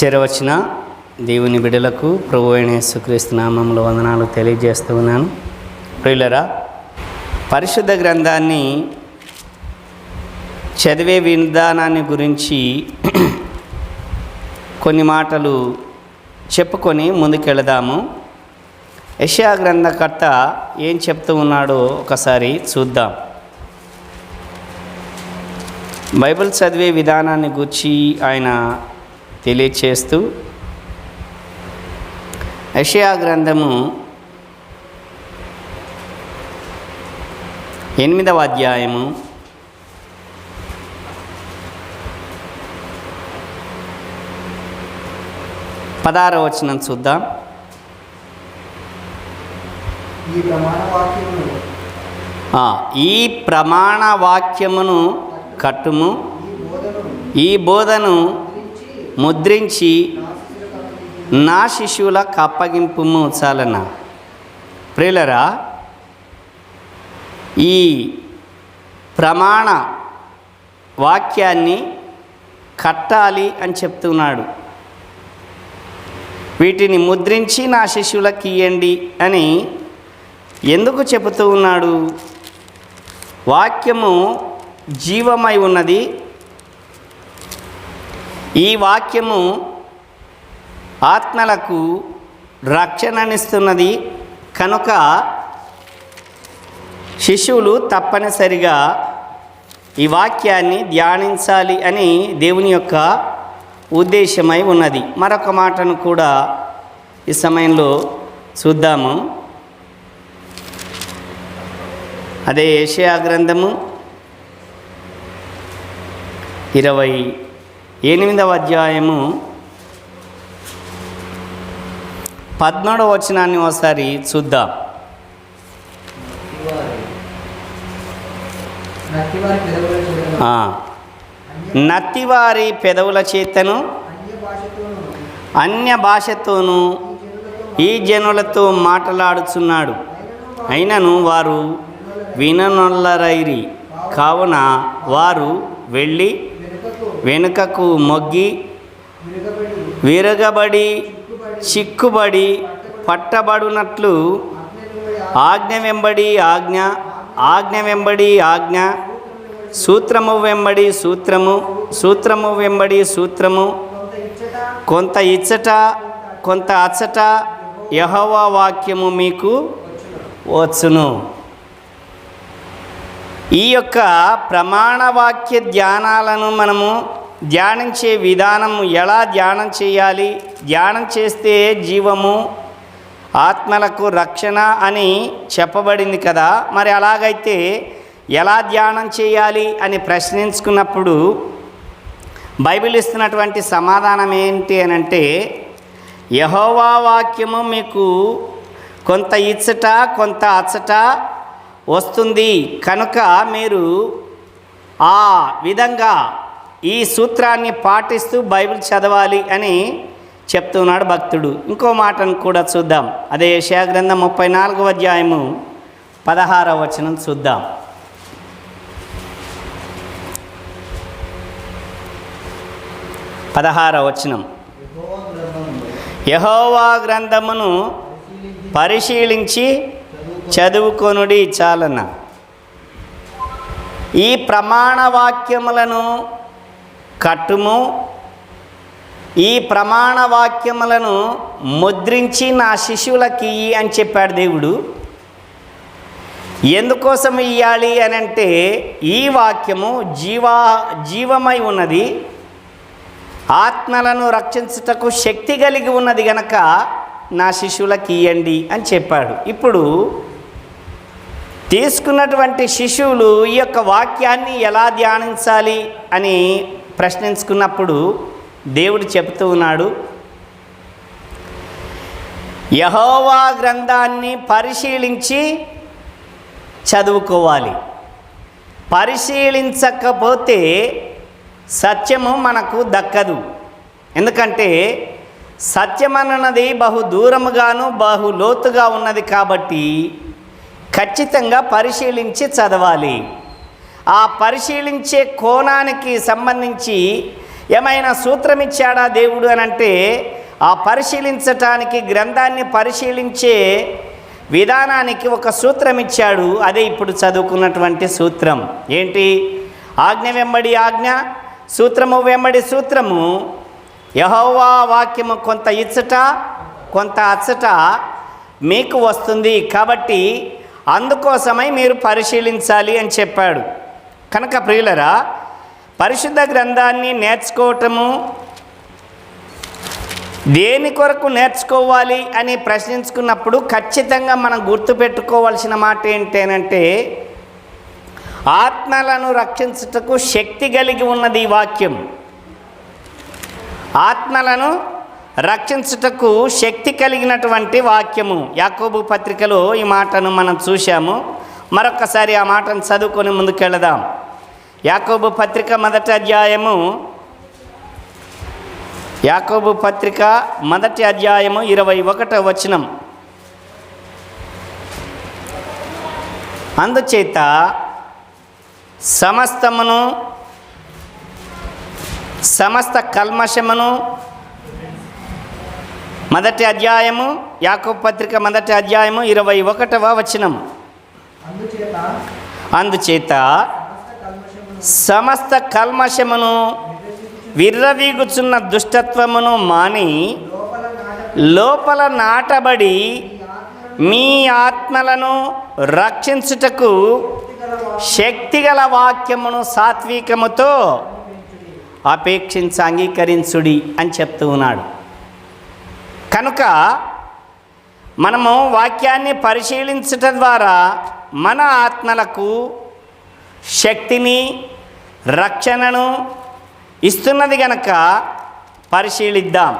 చేరవచ్చిన దేవుని బిడలకు ప్రభు అయిన యేసుక్రీస్తు నామంలో వందనాలు తెలియజేస్తూ ఉన్నాను. ప్రియులరా పరిశుద్ధ గ్రంథాన్ని చదివే విధానాన్ని గురించి కొన్ని మాటలు చెప్పుకొని ముందుకెళదాము. యషయా గ్రంథకర్త ఏం చెప్తూ ఉన్నాడో ఒకసారి చూద్దాం. బైబిల్ చదివే విధానాన్ని గురించి ఆయన తెలియచేస్తూ యషయా గ్రంథము ఎనిమిదవ అధ్యాయము. పదారవ వచనం చూద్దాం. ఈ ప్రమాణ వాక్యమును కట్టుము. ఈ బోధను ముద్రించి నా శిష్యులకు కప్పగింపు శిశువులకు చాలన ప్రియులరా ఈ ప్రమాణ వాక్యాన్ని కట్టాలి అని చెప్తున్నాడు. వీటిని ముద్రించి నా శిష్యులకు ఇయ్యండి అని ఎందుకు చెబుతూ ఉన్నాడు? వాక్యము జీవమై ఉన్నది ఈ వాక్యము ఆత్మలకు రక్షణనిస్తున్నది. కనుక శిశువులు తప్పనిసరిగా ఈ వాక్యాన్ని ధ్యానించాలి అని దేవుని యొక్క ఉద్దేశమై ఉన్నది. మరొక మాటను కూడా ఈ సమయంలో చూద్దాము. అదే ఏషియా గ్రంథము ఇరవై ఎనిమిదవ అధ్యాయము పద్మూడవ వచనాన్ని ఒకసారి చూద్దాం. నత్తివారి పెదవుల చేతను అన్య భాషతోనూ ఈ జనులతో మాట్లాడుచున్నాడు. అయినను అయినను వారు విననొల్లరైరి. కావున వారు వెళ్ళి వెనుకకు మొగ్గి విరగబడి చిక్కుబడి పట్టబడునట్లు ఆజ్ఞ వెంబడి ఆజ్ఞ ఆజ్ఞ వెంబడి ఆజ్ఞ సూత్రము వెంబడి సూత్రము సూత్రము వెంబడి సూత్రము కొంత ఇచ్చట కొంత ఇచ్చట కొంత అచ్చట యహోవా వాక్యము మీకు వచ్చును. ఈ యొక్క ప్రమాణ వాక్య ధ్యానాలను మనము ధ్యానించే విధానం ఎలా ధ్యానం చేయాలి? ధ్యానం చేస్తే జీవము ఆత్మలకు రక్షణ అని చెప్పబడింది కదా. మరి అలాగైతే ఎలా ధ్యానం చేయాలి అని ప్రశ్నించుకున్నప్పుడు బైబిల్ ఇస్తున్నటువంటి సమాధానం ఏంటి అని అంటే యహోవా వాక్యము మీకు కొంత ఇచ్చట కొంత అచ్చట వస్తుంది. కనుక మీరు ఆ విధంగా ఈ సూత్రాన్ని పాటిస్తూ బైబిల్ చదవాలి అని చెప్తున్నాడు భక్తుడు. ఇంకో మాటను కూడా చూద్దాం. అదే యెషయా గ్రంథం ముప్పై నాలుగవ అధ్యాయము పదహారవ వచనం చూద్దాం. పదహారవ వచనం. గ్రంథమును యహోవా గ్రంథమును పరిశీలించి చదువుకొనుడి చాలన. ఈ ప్రమాణ వాక్యములను కట్టుము. ఈ ప్రమాణ వాక్యములను ముద్రించి నా శిశువులకి అని చెప్పాడు దేవుడు. ఎందుకోసం ఇయ్యాలి అని అంటే ఈ వాక్యము జీవా జీవమై ఉన్నది. ఆత్మలను రక్షించుటకు శక్తి కలిగి ఉన్నది గనక నా శిశువులకి ఇయ్యండి అని చెప్పాడు. ఇప్పుడు తీసుకున్నటువంటి శిశువులు ఈ యొక్క వాక్యాన్ని ఎలా ధ్యానించాలి అని ప్రశ్నించుకున్నప్పుడు దేవుడు చెబుతూ ఉన్నాడు యహోవా గ్రంథాన్ని పరిశీలించి చదువుకోవాలి. పరిశీలించకపోతే సత్యము మనకు దక్కదు. ఎందుకంటే సత్యమన్నది బహు దూరముగాను బహు లోతుగా ఉన్నది కాబట్టి ఖచ్చితంగా పరిశీలించి చదవాలి. ఆ పరిశీలించే కోణానికి సంబంధించి ఏమైనా సూత్రం ఇచ్చాడా దేవుడు అని అంటే ఆ పరిశీలించటానికి గ్రంథాన్ని పరిశీలించే విధానానికి ఒక సూత్రం ఇచ్చాడు అదే ఇప్పుడు చదువుకున్నటువంటి సూత్రం. ఏంటి? ఆజ్ఞ వెంబడి ఆజ్ఞ సూత్రము వెంబడి సూత్రము. యహోవా వాక్యము కొంత ఇచ్చట కొంత అచ్చట మీకు వస్తుంది. కాబట్టి అందుకోసమై మీరు పరిశీలించాలి అని చెప్పాడు. కనుక ప్రియులరా పరిశుద్ధ గ్రంథాన్ని నేర్చుకోవటము దేని కొరకు నేర్చుకోవాలి అని ప్రశ్నించుకున్నప్పుడు ఖచ్చితంగా మనం గుర్తుపెట్టుకోవాల్సిన మాట ఏంటంటే ఆత్మలను రక్షించుటకు శక్తి కలిగి ఉన్నది ఈ వాక్యం. ఆత్మలను రక్షించుటకు శక్తి కలిగినటువంటి వాక్యము. యాకోబు పత్రికలో ఈ మాటను మనం చూశాము. మరొకసారి ఆ మాటను చదువుకొని ముందుకెళదాం. యాకోబు పత్రిక మొదటి అధ్యాయము. యాకోబు పత్రిక మొదటి అధ్యాయము ఇరవై ఒకటో వచనం. అందుచేత సమస్తమును సమస్త కల్మషమును మొదటి అధ్యాయము యాకోబు పత్రిక మొదటి అధ్యాయము ఇరవై ఒకటవ వచనం అందుచేత సమస్త కల్మషమును విర్రవీగుచున్న దుష్టత్వమును మాని లోపల నాటబడి మీ ఆత్మలను రక్షించుటకు శక్తిగల వాక్యమును సాత్వికముతో అపేక్షించి అంగీకరించుడి అని చెప్తూ ఉన్నాడు. కనుక మనము వాక్యాన్ని పరిశీలించటం ద్వారా మన ఆత్మలకు శక్తిని రక్షణను ఇస్తున్నది గనక పరిశీలిద్దాం.